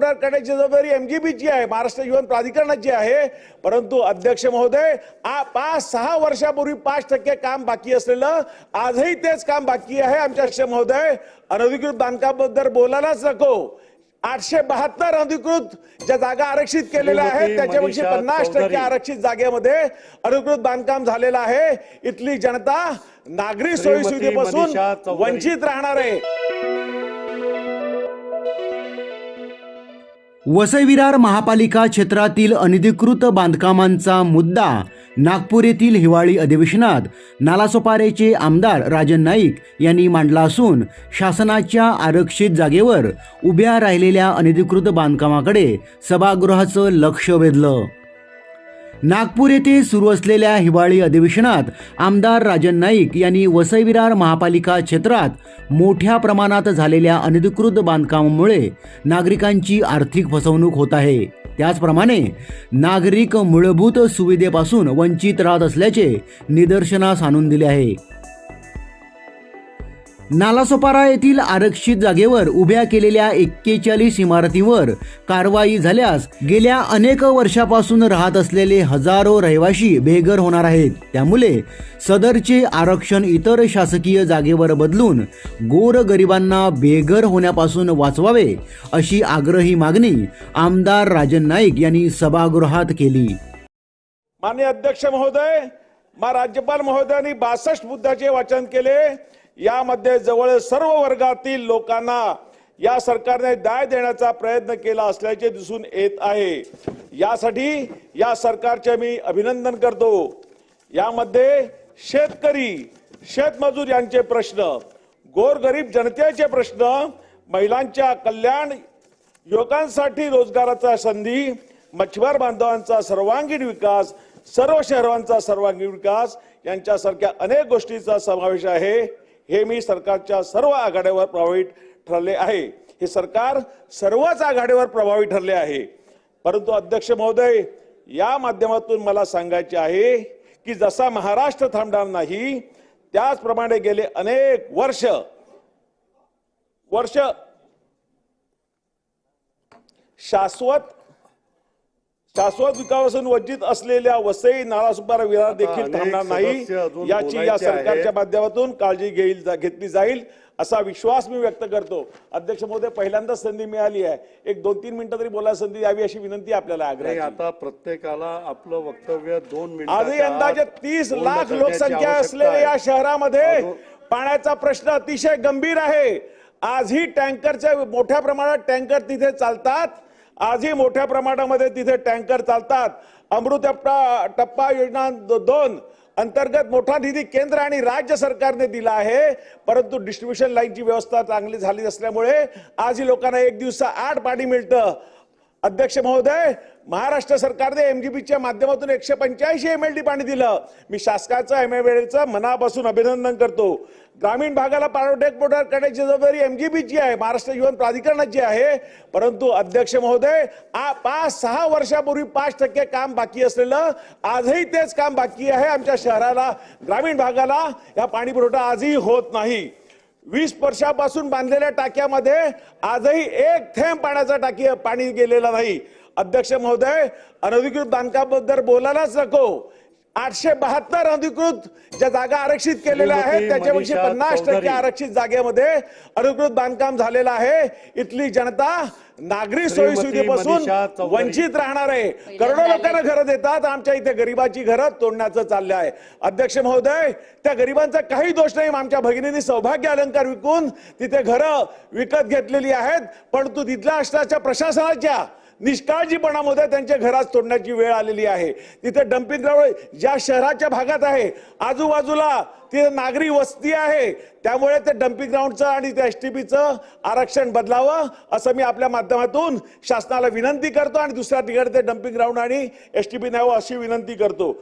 पाठोपाठ करण्याची जबाबदारी एमजीबीची आहे महाराष्ट्र जीवन प्राधिकरणाची आहे. परंतु अध्यक्ष महोदय पाच सहा वर्षापूर्वी पाच टक्के काम बाकी असलेलं आजही तेच काम बाकी आहे आमच्या अध्यक्ष महोदय. अनधिकृत बांधकामाबद्दल बोलायलाच नको. आठशे बहात्तर अधिकृत ज्या जागा आरक्षित केलेल्या आहेत त्याच्यापेक्षा पन्नास टक्के. आरक्षित जागेमध्ये अधिकृत बांधकाम झालेलं आहे. इथली जनता नागरी सोयी सुविधेपासून. वंचित राहणार आहे. वसईविरार महापालिका क्षेत्रातील अनधिकृत बांधकामांचा मुद्दा नागपूर येथील हिवाळी अधिवेशनात नालासोपारेचे आमदार राजन नाईक यांनी मांडला असून शासनाच्या आरक्षित जागेवर उभ्या राहिलेल्या अनधिकृत बांधकामाकडे सभागृहाचं लक्ष वेधलं. नागपूर येथे सुरू असलेल्या हिवाळी अधिवेशनात आमदार राजन नाईक यांनी वसई विरार महापालिका क्षेत्रात मोठ्या प्रमाणात झालेल्या अनधिकृत बांधकामामुळे नागरिकांची आर्थिक फसवणूक होत आहे. त्याचप्रमाणे नागरिक मूलभूत सुविधेपासून वंचित राहत असल्याचे निदर्शनास आणून दिले आहे. नालासोपारा येथील आरक्षित जागेवर उभ्या केलेल्या एक्केचाळीस इमारतीवर कारवाई झाल्यास गेल्या अनेक वर्षापासून राहत असलेले हजारो रहिवाशी बेघर होणार आहेत. त्यामुळे सदरचे आरक्षण इतर शासकीय जागेवर बदलून गोर गरिबांना बेघर होण्यापासून वाचवावे अशी आग्रही मागणी आमदार राजन नाईक यांनी सभागृहात केली. माननीय अध्यक्ष महोदय मा राज्यपाल महोदयांनी बासष्ट मुद्द्याचे वाचन केले. यामध्ये जवळ सर्व वर्गातील लोकांना या सरकारने दाय देण्याचा प्रयत्न केला असल्याचे दिसून येत आहे. यासाठी या सरकारचे मी अभिनंदन करतो. यामध्ये शेतकरी शेतमजूर यांचे प्रश्न गोरगरीब जनतेचे प्रश्न महिलांच्या कल्याण युवकांसाठी रोजगाराचा संधी मच्छीमार बांधवांचा सर्वांगीण विकास सर्व शहरांचा सर्वांगीण विकास यांच्यासारख्या अनेक गोष्टीचा समावेश आहे. हे मी सरकारच्या सर्व आघाड्यावर प्रभावी ठरले आहे. हे सरकार सर्वच आघाडीवर प्रभावी ठरले आहे. परंतु अध्यक्ष महोदय या माध्यमातून मला सांगायचे आहे की जसा महाराष्ट्र थांबणार नाही त्याचप्रमाणे गेले अनेक वर्ष वर्ष शाश्वत शाश्वत विकासापासून वंचित असलेल्या वसई नालासुपारा विरार देखील थांबणार नाही. याची या सरकारच्या. माध्यमातून काळजी घेईल घेतली जाईल असा विश्वास मी व्यक्त करतो. अध्यक्ष महोदय पहिल्यांदाच संधी मिळाली आहे. एक दोन तीन मिनिटं तरी बोलायला संधी द्यावी अशी विनंती आपल्याला आग्रह आता प्रत्येकाला आपलं वक्तव्य दोन मिनिटाच्या आजही अंदाजे तीस लाख लोकसंख्या असलेल्या या. शहरामध्ये पाण्याचा प्रश्न अतिशय गंभीर आहे. आजही टँकरचे मोठ्या प्रमाणात टँकर तिथे चालतात. आजही मोठ्या प्रमाणामध्ये तिथे टँकर चालतात. अमृत टप्पा टप्पा योजना दोन अंतर्गत मोठा निधी केंद्र आणि राज्य सरकारने दिला आहे. परंतु डिस्ट्रीब्युशन लाईनची व्यवस्था चांगली झाली असल्यामुळे आजही लोकांना एक दिवसा आठ पाणी मिळतं. अध्यक्ष महोदय महाराष्ट्र सरकारने एमजीबीच्या माध्यमातून एकशे पंच्याऐंशी एम एल डी पाणी दिलं. मी शासकाचं एम एल मनापासून अभिनंदन करतो. ग्रामीण भागाला पाणवठ्याक पुरवठा करण्याची जबाबदारी एमजीबीची आहे महाराष्ट्र जीवन प्राधिकरणाची आहे. परंतु अध्यक्ष महोदय आ पाच सहा वर्षापूर्वी पाच टक्के काम बाकी असलेलं आजही तेच काम बाकी आहे आमच्या शहराला ग्रामीण भागाला. या पाणी पुरवठा आजही होत नाही. वीस वर्षापासून बांधलेल्या टाक्यामध्ये आजही एक थेंब पाण्याचा टाकी पाणी गेलेला नाही. अध्यक्ष महोदय अनधिकृत बांधकामाबद्दल बोलायलाच नको. आठशे बहात्तर अधिकृत ज्या जागा आरक्षित केलेल्या आहेत त्याच्यापेक्षा पन्नास टक्के. आरक्षित जागेमध्ये अधिकृत बांधकाम झालेलं आहे इथली जनता नागरी सोयी सुविधेपासून. वंचित राहणार आहे करोडो लोकांना घरं देतात आमच्या इथे गरिबाची घरं तोडण्याचं चाललं आहे अध्यक्ष महोदय त्या गरिबांचा काही दोष नाही आमच्या भगिनींनी सौभाग्य अलंकार विकून तिथे घरं विकत घेतलेली आहेत परंतु तिथल्या असण्याच्या प्रशासनाच्या निष्काळजीपणामध्ये त्यांच्या घरात तोडण्याची वेळ आलेली आहे. तिथे डम्पिंग ग्राउंड ज्या शहराच्या भागात आहे आजूबाजूला तिथे नागरी वस्ती आहे. त्यामुळे ते डम्पिंग ग्राउंडचं आणि त्या एस टी पीचं आरक्षण बदलावं असं मी आपल्या माध्यमातून शासनाला विनंती करतो आणि दुसऱ्या ठिकाणी ते डम्पिंग ग्राउंड आणि एस टी पी न्यावं अशी विनंती करतो.